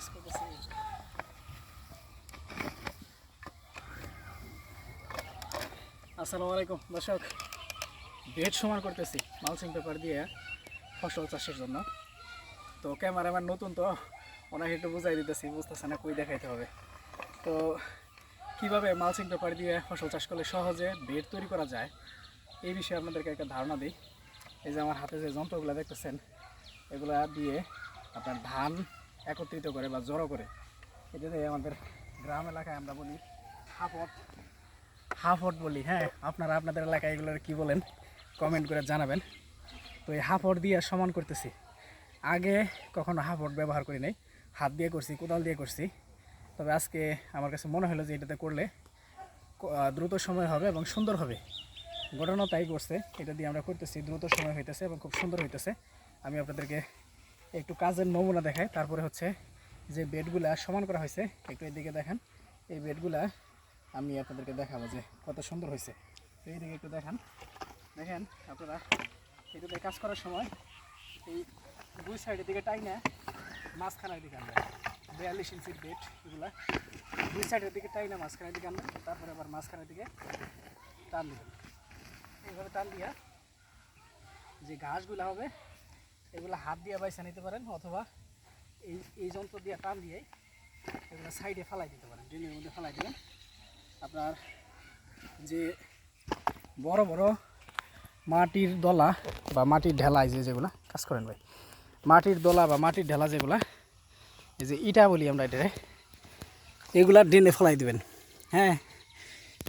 কাজ করতেছি দর্শক বেড সমান করতেছি মালসিং পেপার দিয়ে ফসল চাষের জন্য। তো ক্যামেরা আমার নতুন তো, ওনাকে একটু বুঝাই দিতেছি, বুঝতেছে না কই দেখাইতে হবে। তো কীভাবে মালসিং পেপার দিয়ে ফসল চাষ করলে সহজে বেড তৈরি করা যায়, এই বিষয়ে আপনাদেরকে একটা ধারণা দিই। এই যে আমার হাতে যে যন্ত্রগুলো দেখতেছেন, এগুলা দিয়ে আপনার ধান একত্রিত করে বা জড়ো করে। এটা দিয়ে আমাদের গ্রাম এলাকায় আমরা বলি হাপট হাফট বলি হ্যাঁ? আপনারা আপনাদের এলাকায় এগুলোর কী বলেন কমেন্ট করে জানাবেন। তো এই হাফট দিয়ে সমান করতেছি। আগে কখনো হাফট ব্যবহার করি নাই। হাত দিয়ে করছি, কোদাল দিয়ে করছি। তবে আজকে আমার কাছে মনে হলো যে এটাতে করলে দ্রুত সময় হবে এবং সুন্দর হবে। ঘটনা তাই করছে এটা দিয়ে আমরা করতেছি, দ্রুত সময় হইতেছে এবং খুব সুন্দর হইতেছে। আমি আপনাদেরকে একটু কাজের নমুনা দেখায় তারপরে হচ্ছে যে বেডগুলা সমান করা হয়েছে, একটু এদিকে দেখেন। এই বেডগুলা আমি আপনাদেরকে দেখাবো যে কত সুন্দর হয়েছে। এইদিকে একটু দেখান। দেখেন আপনারা, এটাতে কাজ করার সময় এই দুই সাইডের দিকে টাই না মাঝখানের দিকে আনবেন বিয়াল্লিশ ইঞ্চির বেড এগুলা, দুই সাইডের দিকে টাই না মাঝখানের দিকে আনবেন তারপরে আবার মাঝখানের দিকে টান দেবেন এইভাবে টান দিয়া যে ঘাসগুলো হবে এগুলো হাত দিয়ে বাইসা নিতে পারেন অথবা এই এই যন্ত্র দিয়ে টান দিয়ে এগুলো সাইডে ফালাই দিতে পারেন, ড্রেনের মধ্যে ফালাই দিবেন। আপনার যে বড় বড় মাটির দলা বা মাটির ঢেলা যে যেগুলা, কাজ করেন ভাই। মাটির দলা বা মাটির ঢেলা যেগুলা, এই যে ইটা বলি আমরা এটারে, এগুলা ড্রেনে ফেলাই দিবেন। হ্যাঁ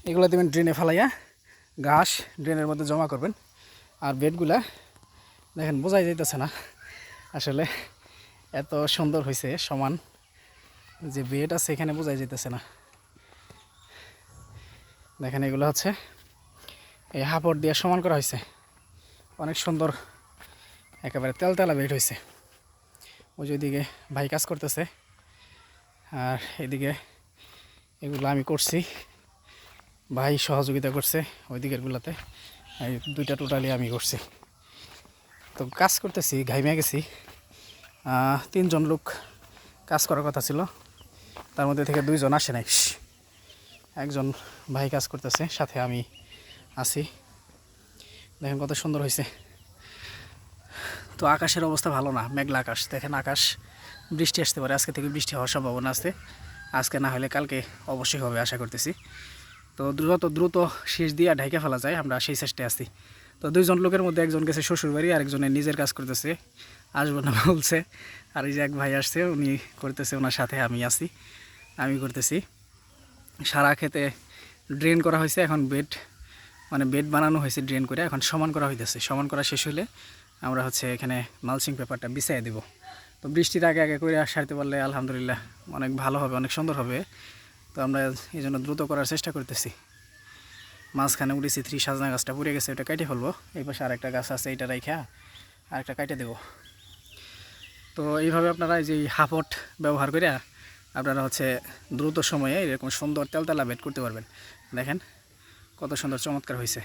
এগুলো দেবেন ড্রেনে ফেলাইয়া ঘাস ড্রেনের মধ্যে জমা করবেন। আর বেডগুলা দেখেন, বোঝাই যাইতেছে না। আসলে এত সুন্দর হয়েছে সমান। যে বিয়েটা আছে, এখানে বোঝাই যাইতেছে না। দেখেন, এগুলো হচ্ছে এই হাপড় দিয়ে সমান করা হয়েছে অনেক সুন্দর, একেবারে তেলতেলা বেড হয়েছে ওই যে ওইদিকে ভাই কাজ করতেছে। আর এদিকে এগুলো আমি করছি। ভাই সহযোগিতা করছে ওই দিকেরগুলোতে। এই দুইটা টোটালি আমি করছি। তো কাজ করতেছি ঘাইমে গেছি। তিনজন লোক কাজ করার কথা ছিল। তার মধ্যে থেকে দুইজন আসে নাই। একজন ভাই কাজ করতেছে, সাথে আমি আছি। দেখেন কত সুন্দর হয়েছে তো আকাশের অবস্থা ভালো না, মেঘলা আকাশ। দেখেন আকাশ, বৃষ্টি আসতে পারে। আজকে থেকে বৃষ্টি হওয়ার সম্ভাবনা আছে। আজকে না হলে কালকে অবশ্যই হবে, আশা করতেছি। তো দ্রুত দ্রুত শেষ দিয়ে ঢাইকে ফেলা যায়, আমরা সেই চেষ্টায় আছি। তো দুইজন লোকের মধ্যে একজন গেছে শ্বশুরবাড়ি আরেকজনের নিজের কাজ করতেছে। আসব না বলছে। আর এই যে এক ভাই আসছে, উনি করতেছে, ওনার সাথে আমি আছি, আমি করতেছি। সারা খেতে ড্রেন করা হয়েছে, এখন বেড মানে বেড বানানো হয়েছে ড্রেন করে, এখন সমান করা হইতেছে। সমান করা শেষ হলে আমরা হচ্ছে এখানে মালসিং পেপারটা বিছাই দেব। তো বৃষ্টির আগে আগে করে সারতে পারলে আলহামদুলিল্লাহ অনেক ভালো হবে, অনেক সুন্দর হবে। তো আমরা এই জন্য দ্রুত করার চেষ্টা করতেছি। মাঝখানে উঠেছি, থ্রি সাজনা গাছটা পুড়ে গেছে, ওটা কেটে ফেলব। এই পাশে আরেকটা গাছ আছে এটা রাইখা আরেকটা কেটে দেবো। তো এইভাবে আপনারা এই যে হাফট ব্যবহার করে আপনারা হচ্ছে দ্রুত সময়ে এরকম সুন্দর তেলতেলা বেড করতে পারবেন। দেখেন কত সুন্দর চমৎকার হয়েছে।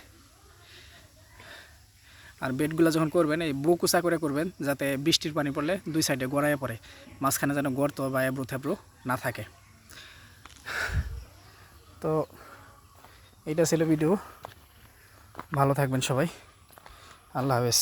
আর বেডগুলো যখন করবেন, এই বুকুচা করে করবেন, যাতে বৃষ্টির পানি পড়লে দুই সাইডে গড়াইয়ে পড়ে, মাঝখানে যেন গর্ত বা এবড়ো থেব্রু না থাকে। তো এইটা ছিল ভিডিও ভালো থাকবেন সবাই। আল্লাহ হাফেজ।